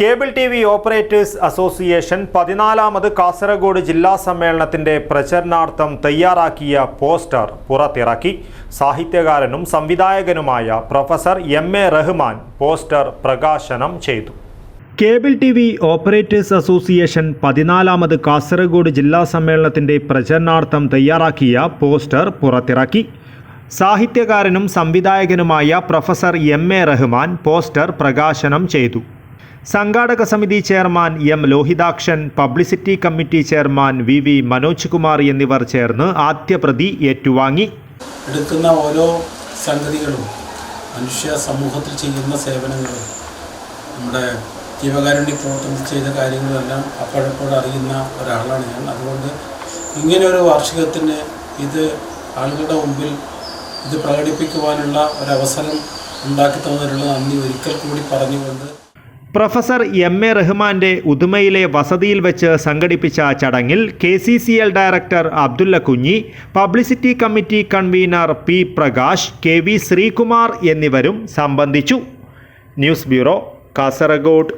Cable T V operators association പതിനാലാമത് Kasaragod ജില്ലാ സമ്മേളനത്തിന്റെ പ്രചരണാർത്ഥം തയ്യാറാക്കിയ പോസ്റ്റർ പുറത്തിറക്കി. സാഹിത്യകാരനും സംവിധായകനുമായ professor M A Rahman poster പ്രകാശനം ചെയ്തു. Cable T V operators association പതിനാലാമത് Kasaragod ജില്ലാ സമ്മേളനത്തിന്റെ പ്രചരണാർത്ഥം തയ്യാറാക്കിയ പോസ്റ്റർ പുറത്തിറക്കി. സാഹിത്യകാരനും സംവിധായകനുമായ professor M A Rahman poster പ്രകാശനം ചെയ്തു. സംഘാടക സമിതി chairman M Lohithakshan publicity committee chairman V V Manoj Kumar എന്നിവർ ചേർന്ന് ആദ്യ പ്രതി ഏറ്റുവാങ്ങി. എടുക്കുന്ന ഓരോ സംഗതികളും മനുഷ്യ സമൂഹത്തിൽ ചെയ്യുന്ന സേവനങ്ങളും നമ്മുടെ ജീവകാരുണ്യ പ്രവർത്തനത്തിൽ ചെയ്ത കാര്യങ്ങളെല്ലാം അപ്പോഴപ്പോഴും അറിയുന്ന ഒരാളാണ് ഞാൻ. അതുകൊണ്ട് ഇങ്ങനെ ഒരു വാർഷികത്തിന് ഇത് ആളുകളുടെ മുമ്പിൽ ഇത് പ്രകടിപ്പിക്കുവാനുള്ള ഒരവസരം ഉണ്ടാക്കി തന്നതിനുള്ള നന്ദി ഒരിക്കൽ കൂടി പറഞ്ഞുകൊണ്ട് പ്രൊഫസർ എം എ റഹ്മാന്റെ ഉദുമയിലെ വസതിയിൽ വെച്ച് സംഘടിപ്പിച്ച ചടങ്ങിൽ K C C L director Abdulla Kunhi publicity committee convener P Prakash K V Sreekumar എന്നിവരും സംബന്ധിച്ചു. News bureau Kasaragod.